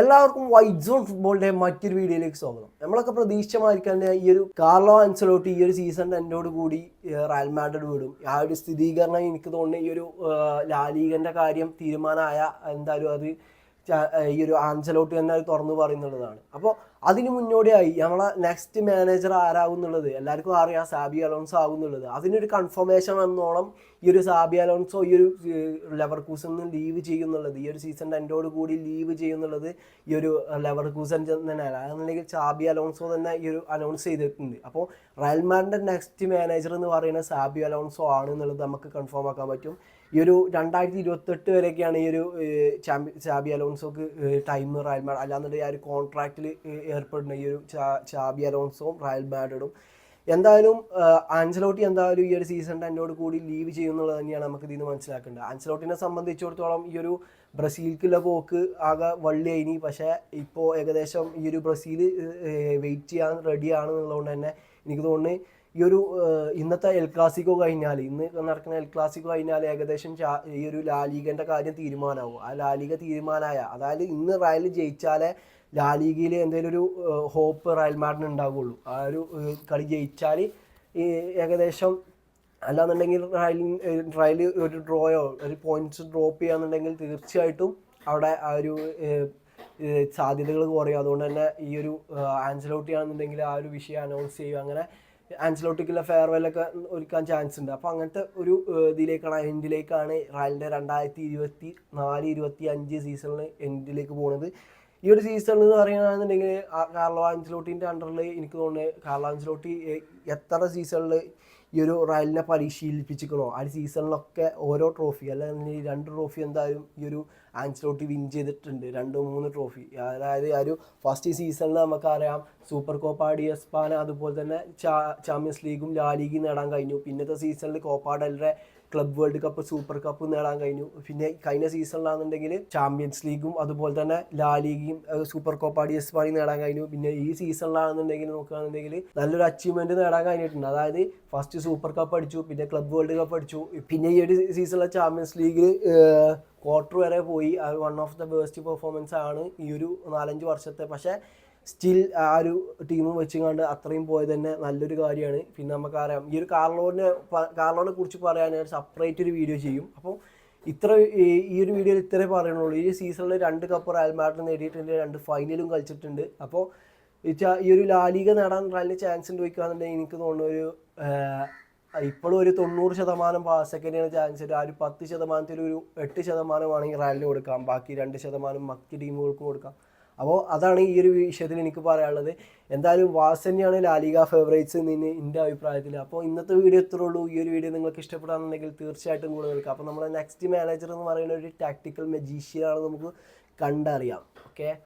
എല്ലാവർക്കും white zone ഫുട്ബോളിന്റെ മറ്റൊരു വീഡിയോയിലേക്ക് സ്വാഗതം. നമ്മളൊക്കെ പ്രതീക്ഷിച്ചമായിരിക്കാൻ ഈ ഒരു കാർലോ അൻസലോട്ട് ഈ ഒരു സീസണിന്റെ എന്നോട് കൂടി റയൽ മാഡ്രിഡ് വിടും. ആ ഒരു സ്ഥിരീകരണം എനിക്ക് തോന്നുന്നു ഈ ഒരു ലാലീഗന്റെ കാര്യം തീരുമാനമായ എന്തായാലും അത് ഈ ഒരു ആൻസലോട്ടി തന്നെ തുറന്നു പറയുന്നുള്ളതാണ്. അപ്പോൾ അതിന് മുന്നോടിയായി നമ്മളെ നെക്സ്റ്റ് മാനേജർ ആരാകും എന്നുള്ളത് എല്ലാവർക്കും അറിയാം സാബി അലോൺസോ ആകും എന്നുള്ളത് അതിനൊരു കൺഫർമേഷൻ എന്നോണം ഈ ഒരു സാബി അലോൺസോ ഈ ഒരു ലെവർ നിന്ന് ലീവ് ചെയ്യുന്നുള്ളത്. ഈ ഒരു സീസൺ രണ്ടോട് കൂടി ലീവ് ചെയ്യുന്നുള്ളത് ഈ ഒരു ലെവർ കൂസൺ തന്നെയാണ് അതെന്നുണ്ടെങ്കിൽ സാബി അലോൺസോ തന്നെ ഈ ഒരു അനൗൺസ് ചെയ്തിട്ടുണ്ട്. അപ്പോൾ റയൽമാന്റെ നെക്സ്റ്റ് മാനേജർ എന്ന് പറയുന്നത് സാബി അലോൺസോ ആണ് എന്നുള്ളത് നമുക്ക് കൺഫേം ആക്കാൻ പറ്റും. ഈ ഒരു രണ്ടായിരത്തി ഇരുപത്തെട്ട് വരെയൊക്കെയാണ് ഈ ഒരു ചാമ്പ്യൻ സാബി അലോൺസോക്ക് ടൈം റയൽ മാഡ് അല്ലാന്നുണ്ടെങ്കിൽ ആ ഒരു കോൺട്രാക്റ്റിൽ ഏർപ്പെടുന്ന ഈ ഒരു ചാബി അലോൺസോം റയൽ മാഡ്രിഡും. എന്തായാലും ആൻസലോട്ടി എന്തായാലും ഈ ഒരു സീസൺ എന്നോട് കൂടി ലീവ് ചെയ്യുന്നുള്ളത് തന്നെയാണ് നമുക്ക് ഇതിന് മനസ്സിലാക്കേണ്ടത്. ആൻസലോട്ടിനെ സംബന്ധിച്ചിടത്തോളം ഈ ഒരു ബ്രസീൽക്കുള്ള പോക്ക് ആകെ വള്ളി വള്ളിയായിനി. പക്ഷേ ഇപ്പോൾ ഏകദേശം ഈ ഒരു ബ്രസീൽ വെയിറ്റ് ചെയ്യാൻ റെഡിയാണ് എന്നുള്ളതുകൊണ്ട് തന്നെ എനിക്ക് തോന്നുന്നു ഈ ഒരു ഇന്നത്തെ എൽ ക്ലാസിക്കോ കഴിഞ്ഞാൽ ഇന്ന് നടക്കുന്ന എൽ ക്ലാസിക്കോ കഴിഞ്ഞാൽ ഏകദേശം ഈ ഒരു ലാലീഗന്റെ കാര്യം തീരുമാനമാവും ആ ലാലിക തീരുമാനമായ അതായത് ഇന്ന് റയൽ ജയിച്ചാലേ ലാലീഗയിൽ എന്തെങ്കിലും ഒരു ഹോപ്പ് റയൽ മാഡിന് ഉണ്ടാവുകയുള്ളൂ ആ ഒരു കളി ജയിച്ചാൽ ഏകദേശം അല്ലാന്നുണ്ടെങ്കിൽ റയൽ റയൽ ഒരു ഡ്രോയോ ഒരു പോയിന്റ്സ് ഡ്രോപ്പ് ചെയ്യാന്നുണ്ടെങ്കിൽ തീർച്ചയായിട്ടും അവിടെ ആ ഒരു സാധ്യതകൾ കുറയും. അതുകൊണ്ട് തന്നെ ഈ ഒരു ആൻസലോട്ടി ആണെന്നുണ്ടെങ്കിൽ ആ ഒരു വിഷയം അനൗൺസ് ചെയ്യും. അങ്ങനെ ആൻസലോട്ടിക്കുള്ള ഒക്കെ ഒരുക്കാൻ ചാൻസ് ഉണ്ട്. അപ്പോൾ അങ്ങനത്തെ ഒരു ഇതിലേക്കാണ് എൻഡിലേക്കാണ് റയലിന്റെ രണ്ടായിരത്തി ഇരുപത്തി നാല് ഇരുപത്തി അഞ്ച് സീസണിൽ എൻഡിലേക്ക് പോകുന്നത് ഈ ഒരു സീസൺ എന്ന് പറയുകയാണെന്നുണ്ടെങ്കിൽ കാർലോ ആൻസലോട്ടിന്റെ അണ്ടറിൽ എനിക്ക് തോന്നുന്നത് കാർലോ ആൻസലോട്ടി എത്ര സീസണിൽ ഈ ഒരു റയലിനെ പരിശീലിപ്പിച്ചിക്കണോ ആ സീസണിലൊക്കെ ഓരോ ട്രോഫി അല്ലെങ്കിൽ രണ്ട് ട്രോഫി എന്തായാലും ഈ ഒരു ആൻസലോട്ടി വിൻ ചെയ്തിട്ടുണ്ട്. രണ്ട് മൂന്ന് ട്രോഫി. അതായത് ആ ഒരു ഫസ്റ്റ് സീസണിൽ നമുക്കറിയാം സൂപ്പർ കോപ്പ ഡി എസ്പാന അതുപോലെ തന്നെ ചാമ്പ്യൻസ് ലീഗും ലാ ലീഗും നേടാൻ കഴിഞ്ഞു. പിന്നത്തെ സീസണിൽ Copa del Rey club world cup super cup നേടാൻ കഴിഞ്ഞു. പിന്നെ കഴിഞ്ഞ സീസണിലാണെന്നുണ്ടെങ്കിൽ ചാമ്പ്യൻസ് ലീഗും അതുപോലെ തന്നെ ലാ ലീഗും സൂപ്പർ കോപ്പ ഡി എസ്പാനി നേടാൻ കഴിഞ്ഞു. പിന്നെ ഈ സീസണിലാണെന്നുണ്ടെങ്കിൽ നോക്കുകയാണെന്നുണ്ടെങ്കിൽ നല്ലൊരു അച്ചീവ്മെന്റ് നേടാൻ കഴിഞ്ഞിട്ടുണ്ട്. അതായത് ഫസ്റ്റ് സൂപ്പർ കപ്പ് അടിച്ചു പിന്നെ ക്ലബ് വേൾഡ് കപ്പ് അടിച്ചു പിന്നെ ഈ ഒരു സീസണിലെ ചാമ്പ്യൻസ് ലീഗിൽ ക്വാർട്ടർ വരെ പോയി. One of the best performance ആണ് ഈ ഒരു നാലഞ്ച് വർഷത്തെ. പക്ഷേ സ്റ്റിൽ ആ ഒരു ടീം വെച്ചുകൊണ്ട് അത്രയും പോയത് തന്നെ നല്ലൊരു കാര്യമാണ്. പിന്നെ നമുക്കറിയാം ഈ ഒരു കാർലോനെ പ- കാർലോനെ കുറിച്ച് പറയാൻ ഞാൻ സെപ്പറേറ്റ് ഒരു വീഡിയോ ചെയ്യും. അപ്പോൾ ഇത്ര ഈ- ഒരു വീഡിയോയിൽ ഇത്രേ പറയുന്നുള്ളൂ ഈ സീസണിൽ രണ്ട് കപ്പ് റയൽ മാഡ്രിഡ് നേടിയിട്ടുണ്ട് രണ്ട് ഫൈനലും കളിച്ചിട്ടുണ്ട്. അപ്പോൾ ഈ ഒരു ലാലിക നേടാൻ റയലിന് ചാൻസ് ഉണ്ട് വയ്ക്കുകയാണെന്നുണ്ടെങ്കിൽ എനിക്ക് തോന്നുന്നു ഒരു ഇപ്പോഴും ഒരു തൊണ്ണൂറ് ശതമാനം സെക്കൻഡിന് ചാൻസ് ഉണ്ട് ആ ഒരു പത്ത് ശതമാനത്തിൽ ഒരു എട്ട് ശതമാനമാണെങ്കിൽ റയലിന് കൊടുക്കാം. ബാക്കി രണ്ട് ശതമാനം മറ്റ് ടീമുകൾക്ക് കൊടുക്കാം. അപ്പോൾ അതാണ് ഈ ഒരു വിഷയത്തിൽ എനിക്ക് പറയാനുള്ളത്. എന്തായാലും വാസ് തന്നെയാണ് ലാലിക ഫേവറേറ്റ്സ് നിന്ന് എന്റെ അഭിപ്രായത്തിൽ. അപ്പോൾ ഇന്നത്തെ വീഡിയോ ഇത്രേ ഉള്ളൂ. ഈ ഒരു വീഡിയോ നിങ്ങൾക്ക് ഇഷ്ടപ്പെടാന്നുണ്ടെങ്കിൽ തീർച്ചയായിട്ടും കൂടെ നിൽക്കുക. അപ്പോൾ നമ്മുടെ നെക്സ്റ്റ് മാനേജർ എന്ന് പറയുന്ന ഒരു ടാക്ടിക്കൽ മെജീഷ്യനാണ് നമുക്ക് കണ്ടറിയാം. ഓക്കെ